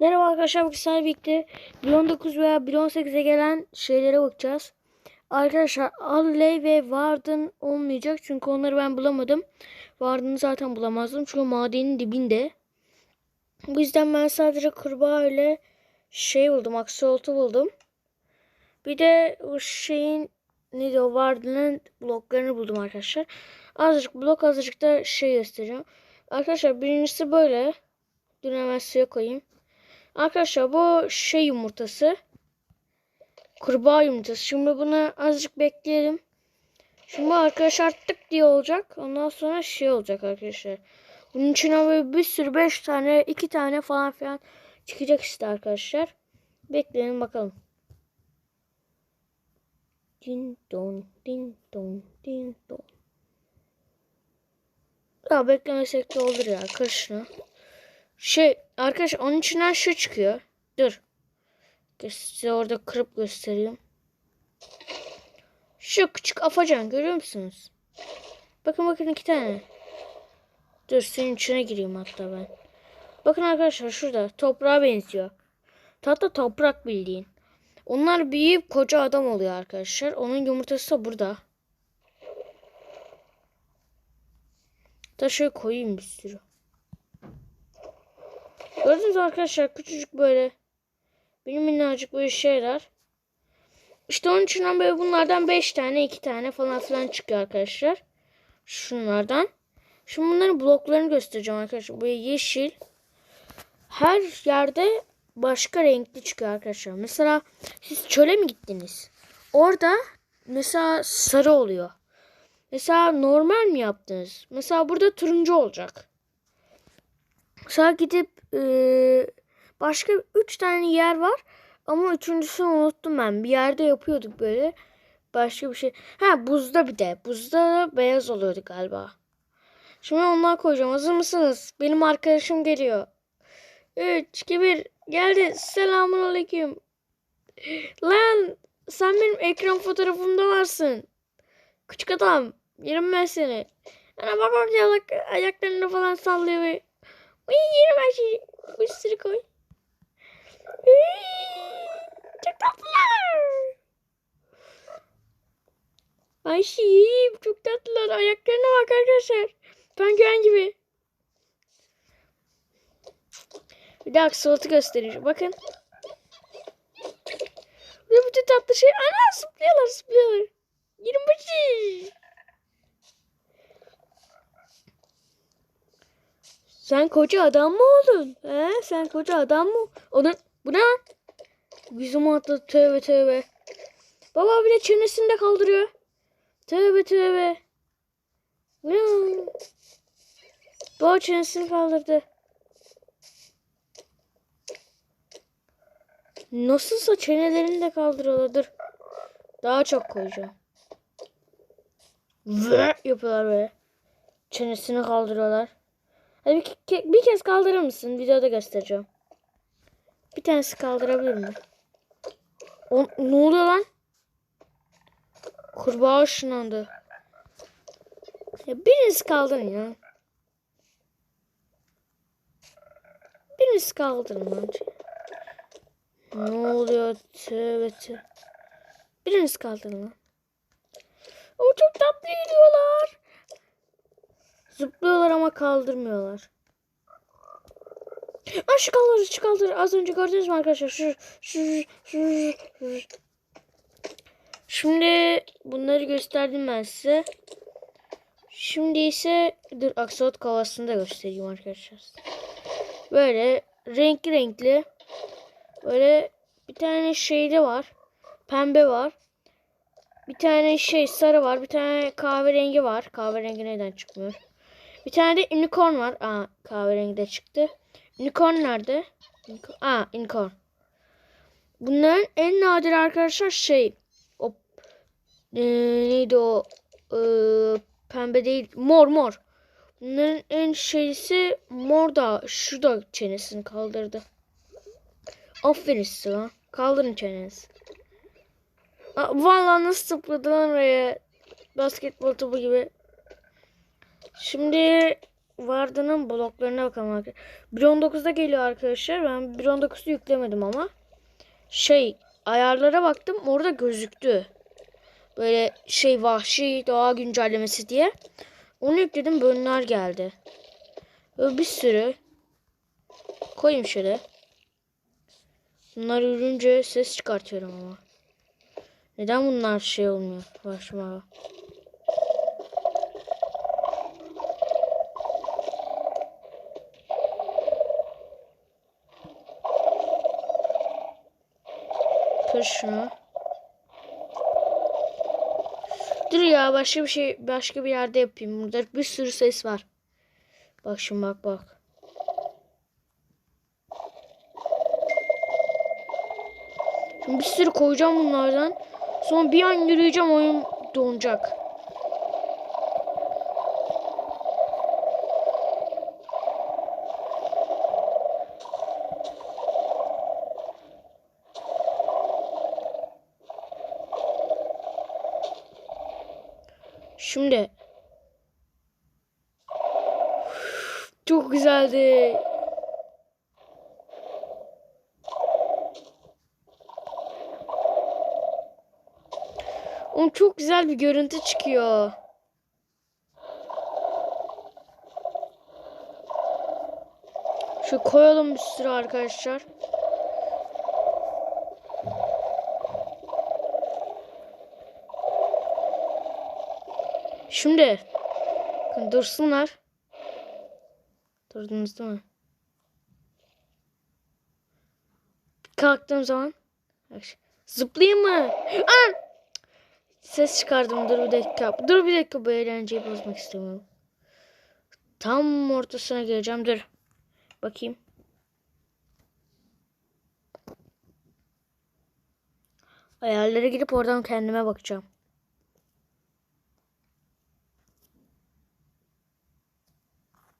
Merhaba arkadaşlar bugün sizlerle birlikte 1.19 veya 1.18'e gelen şeylere bakacağız. Arkadaşlar Alley ve Warden olmayacak çünkü onları ben bulamadım. Warden'ı zaten bulamazdım çünkü madenin dibinde. Bu yüzden ben sadece kurbağa ile şey buldum, aksolotlu buldum. Bir de o şeyin neydi o Warden'ın bloklarını buldum arkadaşlar. Azıcık blok azıcık da şey göstereceğim. Arkadaşlar birincisi böyle. Dur hemen suya koyayım. Arkadaşlar bu şey yumurtası. Kurbağa yumurtası. Şimdi bunu azıcık bekleyelim. Şimdi arkadaşlar tık diye olacak. Ondan sonra şey olacak arkadaşlar. Bunun içine böyle bir sürü 5 tane 2 tane falan filan çıkacak işte arkadaşlar. Bekleyelim bakalım. Din don din don din don. Ya beklemesek de olur ya. Kır şunu. Şey arkadaş onun içinden şu çıkıyor. Dur. Size orada kırıp göstereyim. Şu küçük afacan görüyor musunuz? Bakın bakın iki tane. Dur senin içine gireyim hatta ben. Bakın arkadaşlar şurada toprağa benziyor. Tahta toprak bildiğin. Onlar büyüyüp koca adam oluyor arkadaşlar. Onun yumurtası da burada. Da şöyle koyayım bir sürü. Gördünüz arkadaşlar küçücük böyle benim minnacık böyle şeyler. İşte onun içinden böyle bunlardan 5 tane 2 tane falan filan çıkıyor arkadaşlar. Şunlardan. Şimdi bunların bloklarını göstereceğim arkadaşlar. Böyle yeşil. Her yerde başka renkli çıkıyor arkadaşlar. Mesela siz çöle mi gittiniz? Orada mesela sarı oluyor. Mesela normal mi yaptınız? Mesela burada turuncu olacak. Mesela gidip e, başka üç tane yer var. Ama üçüncüsünü unuttum ben. Bir yerde yapıyorduk böyle. Başka bir şey. Ha buzda bir de. Buzda da beyaz oluyordu galiba. Şimdi ondan koyacağım. Hazır mısınız? Benim arkadaşım geliyor. 3, 2, 1. Geldi. Selamun aleyküm. Lan sen benim ekran fotoğrafımda varsın. Küçük adam. Yerim ben seni. Ana bak orada ayak, ayaklarını falan sallıyor ve Uy yerim her şeyi. Bir sürü koy. Çok tatlılar. Ay şey çok tatlılar. Ayaklarına bak arkadaşlar. Penguen gibi. Bir de aksolotlu göstereyim. Bakın. Burada bütün tatlı şey. Ana zıplıyorlar zıplıyorlar. Yerim başı. Sen koca adam mı oldun? He? Sen koca adam mı? Onun bu ne? lan? Yüzüme atladı tövbe tövbe. Baba bile çenesini de kaldırıyor. Tövbe tövbe. Bu ne? Baba çenesini kaldırdı. Nasılsa çenelerini de kaldırıyorlar. Dur. Daha çok koyacağım. Ve yapıyorlar böyle. Çenesini kaldırıyorlar. Bir, ke- bir kez kaldırır mısın? Videoda göstereceğim. Bir tanesi kaldırabilir mi? O, ne oluyor lan? Kurbağa ışınlandı. Ya biriniz kaldırın ya. Biriniz kaldırın lan. Ne oluyor? Tövbe tövbe. Biriniz kaldırın lan. O çok tatlı geliyorlar. Zıplıyorlar ama kaldırmıyorlar. Aa, şu kaldır, şu kaldır. Az önce gördünüz mü arkadaşlar? Şu, şu, şu, şu. Şimdi bunları gösterdim ben size. Şimdi ise dur aksolot kovasını da göstereyim arkadaşlar. Böyle renkli renkli. Böyle bir tane şeyde var. Pembe var. Bir tane şey sarı var. Bir tane kahverengi var. Kahverengi neden çıkmıyor? Bir tane de unicorn var. Aa kahverengi de çıktı. Unicorn nerede? Unicorn. Aa unicorn. Bunların en nadir arkadaşlar şey o e, neydi o e, pembe değil mor mor. Bunların en şeysi mor da şu da çenesini kaldırdı. Aferin size lan. Kaldırın çenenizi. Aa, Vallahi nasıl zıpladı lan oraya. Basketbol topu gibi. Şimdi Varda'nın bloklarına bakalım arkadaşlar. 1.19'da geliyor arkadaşlar. Ben 1.19'u yüklemedim ama. Şey ayarlara baktım orada gözüktü. Böyle şey vahşi doğa güncellemesi diye. Onu yükledim bölümler geldi. Böyle bir sürü. Koyayım şöyle. Bunlar ürünce ses çıkartıyorum ama. Neden bunlar şey olmuyor? Başıma. Kır şunu. Dur ya başka bir şey başka bir yerde yapayım. Burada bir sürü ses var. Bak şimdi bak bak. Şimdi bir sürü koyacağım bunlardan. Sonra bir an yürüyeceğim oyun donacak. Şimdi çok güzeldi. Oğlum çok güzel bir görüntü çıkıyor. Şu koyalım bir sürü arkadaşlar. Şimdi dursunlar. Durdunuz değil mi? Kalktığım zaman zıplayayım mı? Ses çıkardım. Dur bir dakika. Dur bir dakika bu eğlenceyi bozmak istemiyorum. Tam ortasına geleceğim. Dur. Bakayım. Ayarlara gidip oradan kendime bakacağım.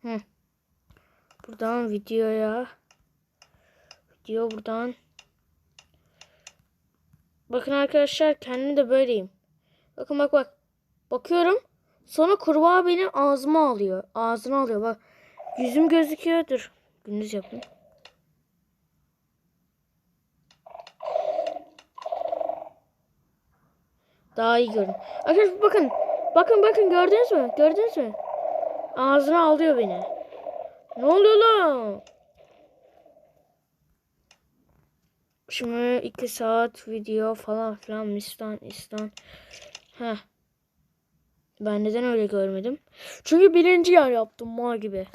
Hı. Buradan videoya. Video buradan. Bakın arkadaşlar kendim de böyleyim. Bakın bak bak. Bakıyorum. Sonra kurbağa benim ağzıma alıyor. Ağzına alıyor. Bak. Yüzüm gözüküyor. Dur. Gündüz yapayım. Daha iyi görün. Arkadaşlar bakın. Bakın bakın gördünüz mü? Gördünüz mü? Ağzına alıyor beni. Ne oluyor lan? Şimdi iki saat video falan filan mistan istan. Heh. Ben neden öyle görmedim? Çünkü birinci yer yaptım mal gibi.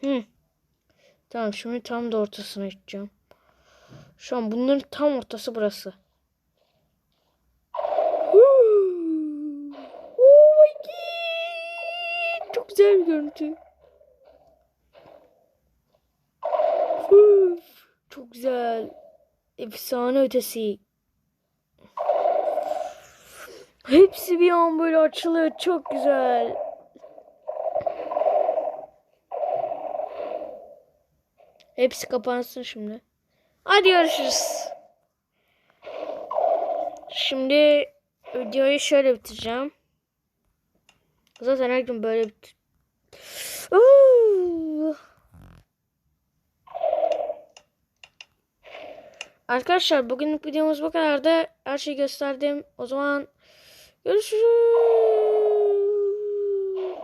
Hı. Tamam şimdi tam da ortasına gideceğim. Şu an bunların tam ortası burası. Güzel bir görüntü. Üf, Çok güzel. Efsane ötesi. Hepsi bir an böyle açılıyor. Çok güzel. Hepsi kapansın şimdi. Hadi görüşürüz. Şimdi videoyu şöyle bitireceğim. Zaten her gün böyle bit Uuu. Arkadaşlar bugünlük videomuz bu kadar da her şeyi gösterdim. O zaman görüşürüz.